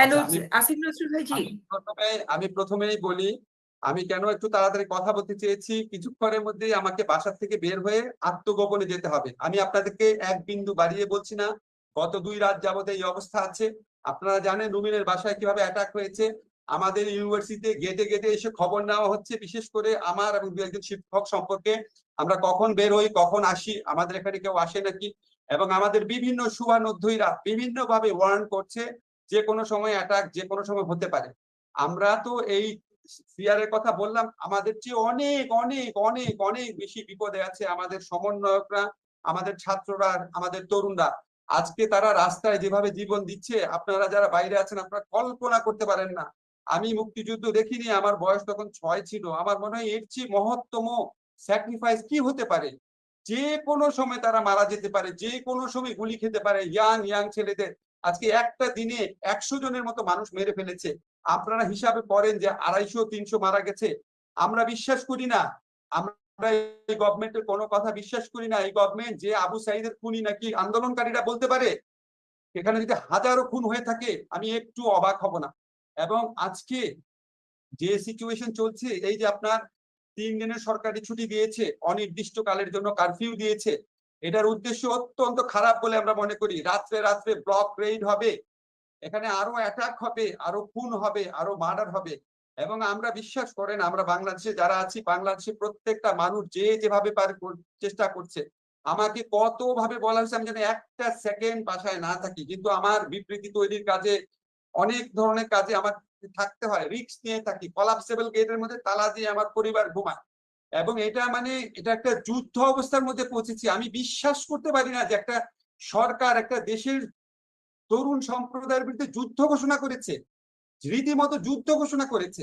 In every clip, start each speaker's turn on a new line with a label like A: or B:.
A: Hello
B: আচ্ছা, আমি-
A: আসিফ নজরুল ভাই জি।
B: প্রথমে আমি প্রথমেই বলি আমি কেন একটু তাড়াতাড়ি কথা বলতে চেয়েছি কিছুক্ষণের মধ্যে আমাকে বাসা থেকে বের হয়ে আত্মগোপনে যেতে হবে। আমি আপনাদেরকে এক বিন্দু বাড়িয়ে বলছি না গত দুই রাত যাবত এই অবস্থা আছে। আপনারা জানেন রুমিনের বাসায় কীভাবে অ্যাটাক হয়েছে। আমাদের ইউনিভার্সিটিতে গেটে গেটে এসে খবর নেওয়া হচ্ছে বিশেষ করে আমার এবং দু একজন শিক্ষক সম্পর্কে। আমরা কখন বের হই কখন আসি আমাদের এখানে কেউ আসে নাকি? এবং আমাদের বিভিন্ন শুভানুধ্যায়ীরা বিভিন্ন ভাবে ওয়ার্ন করছে। যে কোনো সময় অ্যাটাক যে কোনো সময় হতে পারে। আমরা তো এই এর কথা বললাম, আমাদের চেয়ে অনেক অনেক অনেক অনেক বেশি বিপদে আছে আমাদের সমন্বয়করা, আমাদের ছাত্ররা, আমাদের তরুণরা। আজকে তারা রাস্তায় যেভাবে জীবন দিচ্ছে, আপনারা যারা বাইরে আছেন, আপনারা কল্পনা করতে পারেন না। আমি মুক্তিযুদ্ধ দেখিনি, আমার বয়স তখন ছয় ছিল, আমার মনে হয় এর চেয়ে মহত্তম স্যাক্রিফাইস কি হতে পারে? যে কোনো সময় তারা মারা যেতে পারে যে কোনো সময় গুলি খেতে পারে ইয়াং ইয়াং ছেলেদের। আজকে একটা দিনে একশো জনের মতো মানুষ মেরে ফেলেছে। আপনারা হিসাবে করেন যে আড়াইশো, তিনশো মারা গেছে। আমরা বিশ্বাস করি না। আমরা এই গভর্নমেন্টের কোনো কথা বিশ্বাস করি না। এই গভর্নমেন্ট যে আবু সাইদের খুনি নাকি আন্দোলনকারীরা বলতে পারে এখানে যদি হাজারো খুন হয়ে থাকে, আমি একটু অবাক হব না। এবং আজকে যে সিচুয়েশন চলছে, এই যে আপনার তিন দিনের সরকারি ছুটি দিয়েছে, অনির্দিষ্টকালের জন্য কারফিউ দিয়েছে এটার উদ্দেশ্য অত্যন্ত খারাপ বলে আমরা মনে করি। রাত্রে রাত্রে ব্লক রেইড হবে, এখানে আরও অ্যাটাক হবে, আরও খুন হবে, আরও মার্ডার হবে। এবং আমরা বিশ্বাস করেন, আমরা বাংলাদেশে যারা আছি বাংলাদেশে প্রত্যেকটা মানুষ যে যেভাবে পারে চেষ্টা করছে, আমাকে কত ভাবে বলা হয়েছে আমি যেন একটা সেকেন্ড বাসায় না থাকি। কিন্তু আমার বিবৃতি তৈরির কাজে, অনেক ধরনের কাজে আমার থাকতে হয়। রিস্ক নিয়ে থাকি। কলাপসেবল গেটের মধ্যে তালা দিয়ে আমার পরিবার ঘুমায়। এবং এটা মানে এটা একটা যুদ্ধ অবস্থার মধ্যে পৌঁছেছি। আমি বিশ্বাস করতে পারি না যে একটা সরকার, একটা দেশের তরুণ সম্প্রদায়ের বিরুদ্ধে যুদ্ধ ঘোষণা করেছে, রীতিমতো যুদ্ধ ঘোষণা করেছে।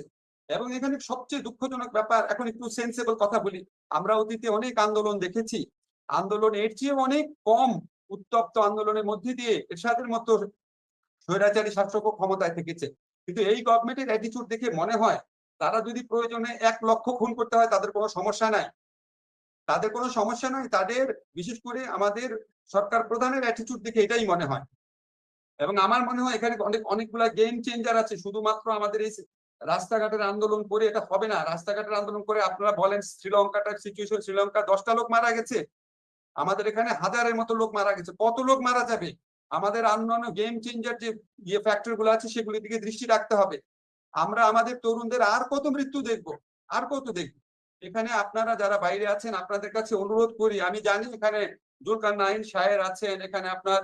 B: এবং এখানে সবচেয়ে দুঃখজনক ব্যাপার, এখন একটু সেন্সেবল কথা বলি। আমরা অতীতে অনেক আন্দোলন দেখেছি। আন্দোলন এর চেয়ে অনেক কম উত্তপ্ত আন্দোলনের মধ্যে দিয়ে এরশাদের মতো স্বৈরাচারী শাসকও ক্ষমতায় থেকেছে। কিন্তু এই গভর্নমেন্টের অ্যাটিচিউড দেখে মনে হয় তারা যদি প্রয়োজনে এক লক্ষ খুন করতে হয়, তাদের কোনো সমস্যা নাই। তাদের কোনো সমস্যা নয় তাদের বিশেষ করে আমাদের সরকার প্রধানের অ্যাটিচিউড দেখে এটাই মনে হয়। এবং আমার মনে হয় এখানে অনেক, অনেকগুলা গেম চেঞ্জার আছে, শুধুমাত্র আমাদের এই রাস্তাঘাটের আন্দোলন করে এটা হবে না। রাস্তাঘাটের আন্দোলন করে আপনারা বলেন, শ্রীলঙ্কাটার সিচুয়েশন শ্রীলঙ্কা দশটা লোক মারা গেছে। আমাদের এখানে হাজারের মতো লোক মারা গেছে। কত লোক মারা যাবে? আমাদের অন্যান্য গেম চেঞ্জার যে ইয়ে ফ্যাক্টরগুলো আছে, সেগুলির দিকে দৃষ্টি রাখতে হবে। আমরা আমাদের তরুণদের আর কত মৃত্যু দেখব? আর কত দেখব? এখানে আপনারা যারা বাইরে আছেন, আপনাদের কাছে অনুরোধ করি, আমি জানি এখানে জুলকার নাইন শায়ের আছেন, এখানে আপনার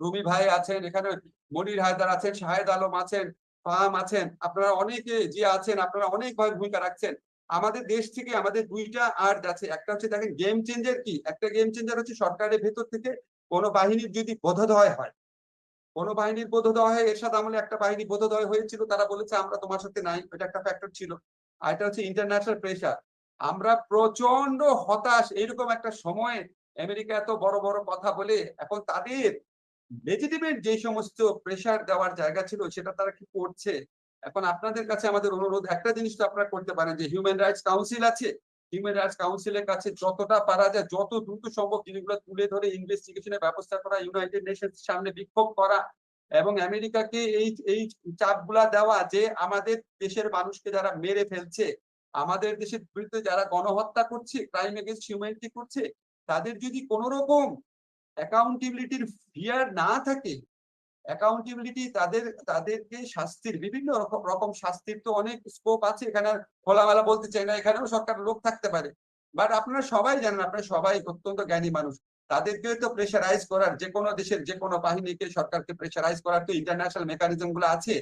B: রুমি ভাই আছেন, এখানে মনির হায়দার আছেন, শাহেদ আলম আছেন, ফাহাম আছেন, আপনারা অনেকে যে আছেন, আপনারা অনেকভাবে ভূমিকা রাখছেন। আমাদের দেশ থেকে আমাদের দুইটা আর্ট আছে একটা হচ্ছে দেখেন গেম চেঞ্জার কি? একটা গেম চেঞ্জার হচ্ছে সরকারের ভেতর থেকে কোনো বাহিনীর যদি বোধোদয় হয় কোনো বাহিনীর বোধোদয় হয় এরশাদ আমলে একটা বাহিনী বোধোদয় হয়েছিল, তারা বলেছে, আমরা তোমার সাথে নাই। এটা একটা ফ্যাক্টর ছিল। আর এটা হচ্ছে ইন্টারন্যাশনাল প্রেশার আমরা প্রচণ্ড হতাশ। এইরকম একটা সময়ে আমেরিকা এত বড় বড় কথা বলে, এখন তাদের লেজিটিমেট যে সমস্ত প্রেশার দেওয়ার জায়গা ছিল, সেটা তারা কি করছে? এখন আপনাদের কাছে আমাদের অনুরোধ, একটা জিনিস তো আপনারা করতে পারেন, যে হিউম্যান রাইটস কাউন্সিল আছে হিউম্যান রাইটস কাউন্সিলের কাছে যতটা পারা যায়, যত দ্রুত সম্ভব জিনিসগুলো তুলে ধরে ইনভেস্টিগেশনের ব্যবস্থা করা ইউনাইটেড নেশনস সামনে বিক্ষোভ করা এবং আমেরিকাকে এই এই চাপগুলা দেওয়া যে আমাদের দেশের মানুষকে যারা মেরে ফেলছে, আমাদের দেশের বিরুদ্ধে যারা গণহত্যা করছে ক্রাইম এগেনস্ট হিউম্যানিটি করছে, তাদের যদি কোনো রকম অ্যাকাউন্টেবিলিটির ফিয়ার না থাকে অ্যাকাউন্টেবিলিটি তাদের, তাদেরকে শাস্তির, বিভিন্ন রকম রকম শাস্তির তো অনেক স্কোপ আছে, এখানে খোলামেলা বলতে চাই না, এখানেও সরকার লোক থাকতে পারে। বাট আপনারা সবাই জানেন, আপনারা সবাই অত্যন্ত জ্ঞানী মানুষ। তাদেরকেও তো প্রেশারাইজ করার যে কোনো দেশের যে কোনো বাহিনীকে সরকারকে প্রেশারাইজ করার তো ইন্টারন্যাশনাল মেকানিজমগুলো আছে।